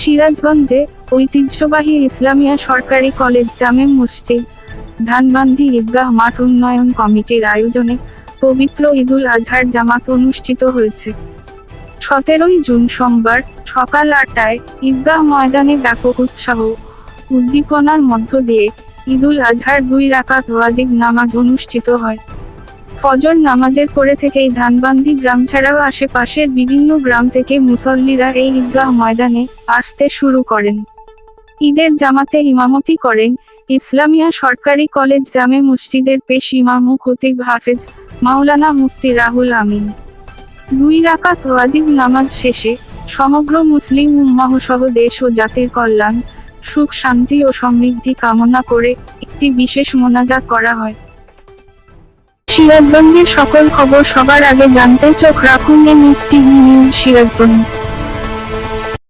সিরাজগঞ্জে ঐতিহ্যবাহী ইসলামিয়া সরকারি কলেজ জামে মসজিদ, ধানবান্ধি ঈদগাহ মাঠ উন্নয়ন কমিটির আয়োজনে পবিত্র ঈদুল আজহার জামাত অনুষ্ঠিত হয়েছে। সতেরোই জুন সোমবার সকাল আটটায় ঈদগাহ ময়দানে ব্যাপক উৎসাহ উদ্দীপনার মধ্য দিয়ে ঈদুল আজহার দুই রাকাত ওয়াজিব নামাজ অনুষ্ঠিত হয়। ফজর নামাজের পরে থেকেই ধানবান্দি গ্রাম ছাড়াও আশেপাশের বিভিন্ন গ্রাম থেকে মুসল্লিরা এই ঈদগাহ ময়দানে আসতে শুরু করেন। ঈদের জামাতে ইমামতি করেন ইসলামিয়া সরকারি কলেজ জামে মসজিদের পেশ ইমাম ও খতিব হাফেজ মাওলানা মুফতি রাহুল আমিন। দুই রাকাত ওয়াজিব নামাজ শেষে সমগ্র মুসলিম উম্মাহ সহ দেশ ও জাতির কল্যাণ সুখ, শান্তি ও সমৃদ্ধি কামনা করে একটি বিশেষ মোনাজাত করা হয়। সিরাজগঞ্জের সকল খবর সবার আগে জানতে চোখ রাখুন টিভি নিউজ সিরাজগঞ্জ।